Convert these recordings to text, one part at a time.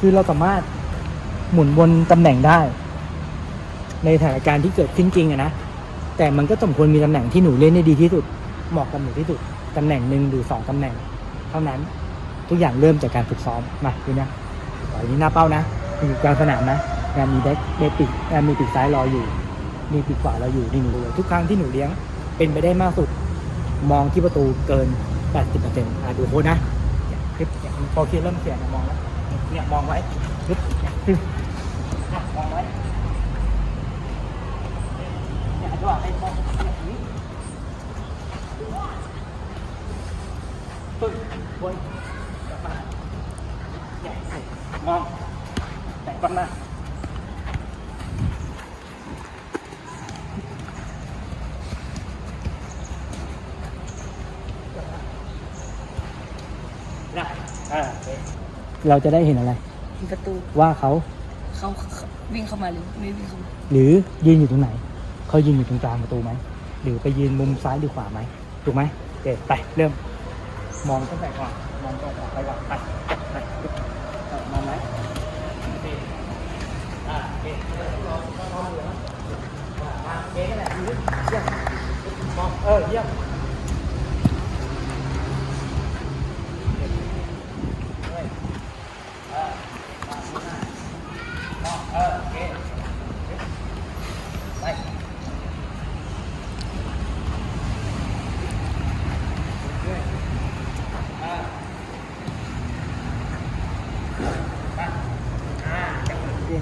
คือเราสามารถหมุนบนตำแหน่งได้ ในสถานการณ์ที่เกิดขึ้นจริงอะนะ แต่มันก็สมควรมีตำแหน่งที่หนูเล่นได้ดีที่สุด เหมาะกับหนูที่สุด ตำแหน่งหนึ่งหรือสองตำแหน่ง เท่านั้น ทุกอย่างเริ่มจากการฝึกซ้อม มาดูนะตอนนี้หน้าเป้านะอยู่กลางสนามนะงานมีแบ็คเบปีกงานมีปีกซ้ายรออยู่ มีปีกขวาเราอยู่นี่หนูทุกครั้งที่หนูเลี้ยงเป็นไปได้มากสุด มองที่ประตูเกิน 80%อะดูโค้ดนะเคลิปพอเคลียร์เริ่มเขียนมองแล้ว เนี่ยมองไว้คลิปเนี่ยคลิปอะมองไว้เนี่ยจังหวะให้มองเนี่ยอย่างนี้ปึ๊บบนกลับมาเนี่ยมองแต่ก่อนมานะอ่าโอ เคเราจะได้เห็นอะไร เห็นประตูว่าเขาเขาเขาวิ่งเข้ามาหรือไม่วิ่งเข้ามาหรือยืนอยู่ตรงไหน เขายืนอยู่ตรงกลางประตูไหม หรือไปยืนมุมซ้ายหรือขวาไหมถูกไหมโอเคไปเริ่ม มองตั้งแต่ก่อนมองก่อนไปก่อนไปไปเออมองไหมโอเคอ่าโอเคมองมองเหลืองอ่าอ่าโอเคนั่นแหละยืนเยี่ยมมองเออเยี่ยมเฮ้ยเออมาข้างหน้ามองเออโอเค ไป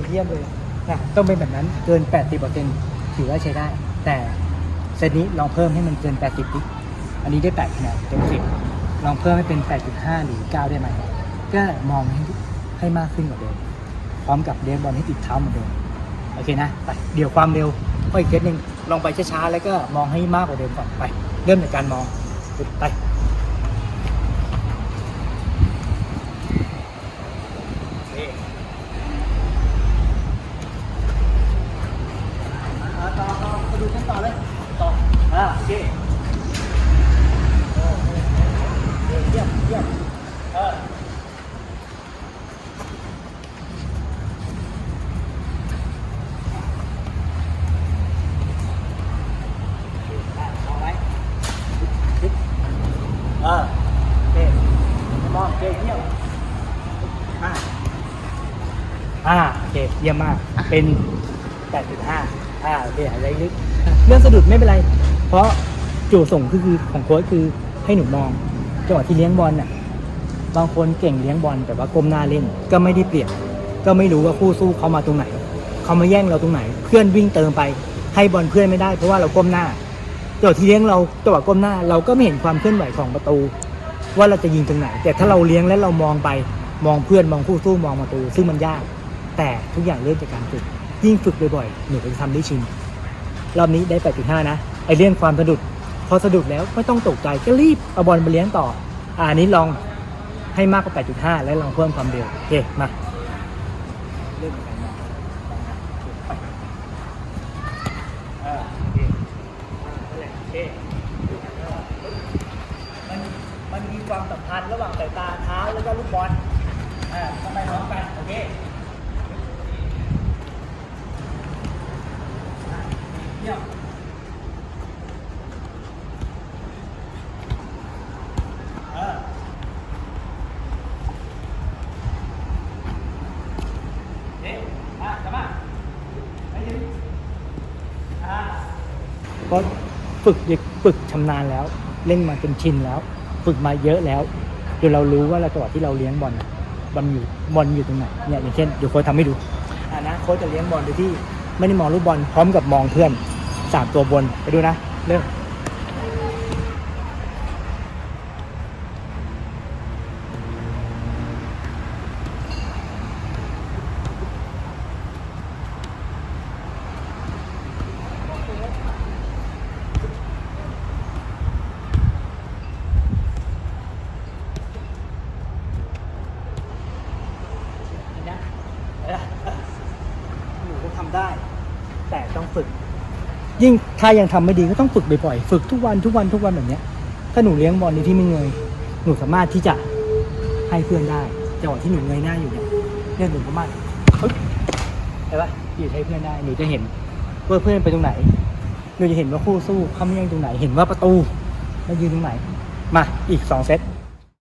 เรียนเยี่ยมเลยนะต้องเป็นแบบนั้นเกิน 80%ถือว่าใช้ได้ แต่เซตนี้ลองเพิ่มให้มันเกิน 80ดิอันนี้ได้8คะแนนเต็ม10ลองเพิ่มให้เป็น 8.5 หรือ 9 ได้ไหมก็มองให้ให้มากขึ้นกว่าเดิมพร้อมกับเลี้ยงบอลให้ติดเท้าเหมือนเดิมโอเคนะไปเดี๋ยวความเร็วก็อีกเคสหนึ่งลองไปช้าๆแล้วก็มองให้มากกว่าเดิมก่อนไป เริ่มจากการมองไป โอเคอ่าต่อต่อมาดูกันต่อเลย ต่อ อ่า โอเคเออเออเออ เยี่ยมเยี่ยมเออเอาไว้ปึ๊บเออโอเคมองโอเคเยี่ยมอ่าอ่าโอเคเยี่ยมมาก เป็น 8.5อ่าโอเคหายใจลึก เรื่องสะดุดไม่เป็นไร เพราะจู่ส่งคือของโค้ชคือให้หนูมอง จังหวะที่เลี้ยงบอลน่ะบางคนเก่งเลี้ยงบอลแต่ว่าก้มหน้าเล่นก็ไม่ได้เปรียบก็ไม่รู้ว่าคู่สู้เขามาตรงไหนเขามาแย่งเราตรงไหน เพื่อนวิ่งเติมไป ให้บอลเพื่อนไม่ได้เพราะว่าเราก้มหน้าจังหวะที่เลี้ยงเราจังหวะก้มหน้าเราก็ไม่เห็นความเคลื่อนไหวของประตู ว่าเราจะยิงตรงไหน แต่ถ้าเราเลี้ยงแล้วเรามองไปมองเพื่อนมองคู่สู้มองประตู ซึ่งมันยาก แต่ทุกอย่างเริ่มจากการฝึกยิ่งฝึกบ่อยๆหนูจะทำได้ชินรอบนี้ได้ 8.5 นะไอเรื่องความสะดุด พอสะดุดแล้วไม่ต้องตกใจก็รีบเอาบอลไปเลี้ยงต่อ อ่าอันนี้ลองให้มากกว่า 8.5 แล้วลองเพิ่มความเร็วโอเคมาเริ่มากการมองไปอ่าโอเคอ่านั่นแหละโอเคมันมันมีความสัมพันธ์ระหว่างสายตาเท้าแล้วก็ลูกบอล อ่าทำไมพร้อมกัน โอเค เยี่ยมเออเอ๊ะมากลับมาไปยืนอ่าเพ ราะฝึกเด็กฝึกชำนาญแล้ว เล่นมาจนชินแล้ว ฝึกมาเยอะแล้วจนเรารู้ว่าเราจังหวะที่เราเลี้ยงบอลบอลอยู่บอลอยู่ตรงไหนเนี่ยอย่างเช่นเดี๋ยวโค้ชทำให้ดูอ่านะโค้ชจะเลี้ยงบอลโดยที่ไม่ได้มองลูกบอลพร้อมกับมองเพื่อนสามตัวบนไปดูนะเริ่ม นะเออหนูก็ทำได้ แต่ต้อง ฝึก ยิ่งถ้ายังทำไม่ดีก็ต้องฝึกบ่อยๆฝึกทุกวันทุกวันทุกวันแบบเนี้ย ถ้าหนูเลี้ยงบอลในที่ไม่เงยหนูสามารถที่จะให้เพื่อนได้จังหวะที่หนูเงยหน้าอยู่เนี่ยเนี่ยหนูประมาณปึ๊บเห็นปะอยู่ใช้เพื่อนได้หนูจะเห็นว่าเพื่อนไปตรงไหนหนูจะเห็นว่าคู่สู้เขาไม่ยังตรงไหน เห็นว่าประตูมันยืนตรงไหน มาอีกสองเซต